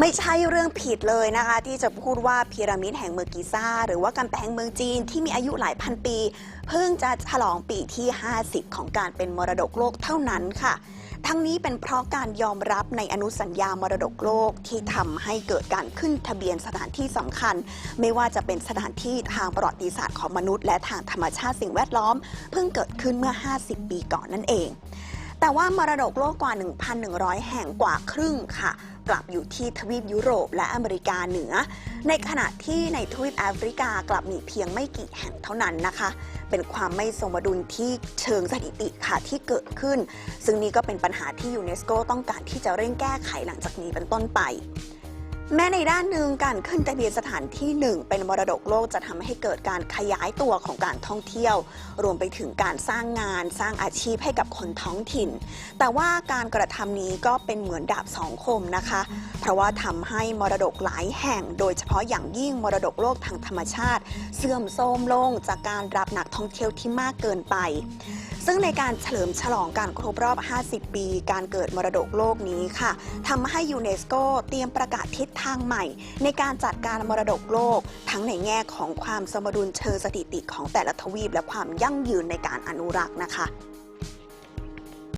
ไม่ใช่เรื่องผิดเลยนะคะ ที่จะพูดว่าพีระมิดแห่งเมืองกิซ่า หรือว่ากำแพงเมืองจีนที่มีอายุหลายพันปี เพิ่งจะฉลองปีที่ 50 ของการเป็นมรดกโลกเท่านั้นค่ะ ทั้งนี้เป็นเพราะการยอมรับในอนุสัญญามรดกโลกที่ทำให้เกิดการขึ้นทะเบียนสถานที่สำคัญ ไม่ว่าจะเป็นสถานที่ทางประวัติศาสตร์ของมนุษย์ และทางธรรมชาติสิ่งแวดล้อม เพิ่งเกิดขึ้นเมื่อ 50 ปีก่อนนั่นเอง แต่ว่ามรดกโลกกว่า 1,100 แห่งกว่าครึ่งค่ะ กลับอยู่ที่ทวีปยุโรปและอเมริกาเหนือ ในขณะที่ในทวีปแอฟริกากลับมีเพียงไม่กี่แห่งเท่านั้นนะคะ เป็นความไม่สมดุลที่เชิงสถิติค่ะที่เกิดขึ้น ซึ่งนี่ก็เป็นปัญหาที่ยูเนสโกต้องการที่จะเร่งแก้ไขหลังจากนี้เป็นต้นไป แม้ในด้านหนึ่งการขึ้นทะเบียนสถานที่หนึ่งเป็นมรดกโลกจะทำให้เกิดการขยายตัวของการท่องเที่ยว รวมไปถึงการสร้างงาน สร้างอาชีพให้กับคนท้องถิ่น แต่ว่าการกระทำนี้ก็เป็นเหมือนดาบสองคมนะคะ เพราะว่าทำให้มรดกหลายแห่ง โดยเฉพาะอย่างยิ่งมรดกโลกทางธรรมชาติ เสื่อมโทรมลงจากการรับนักท่องเที่ยวที่มากเกินไปซึ่งในการเฉลิมฉลองการครบรอบ 50 ปี การเกิดมรดกโลกนี้ค่ะทำให้ยูเนสโกเตรียมประกาศทิศทางใหม่ ในการจัดการมรดกโลก ทั้งในแง่ของความสมดุลเชิงสถิติของแต่ละทวีปและความยั่งยืนในการอนุรักษ์นะคะ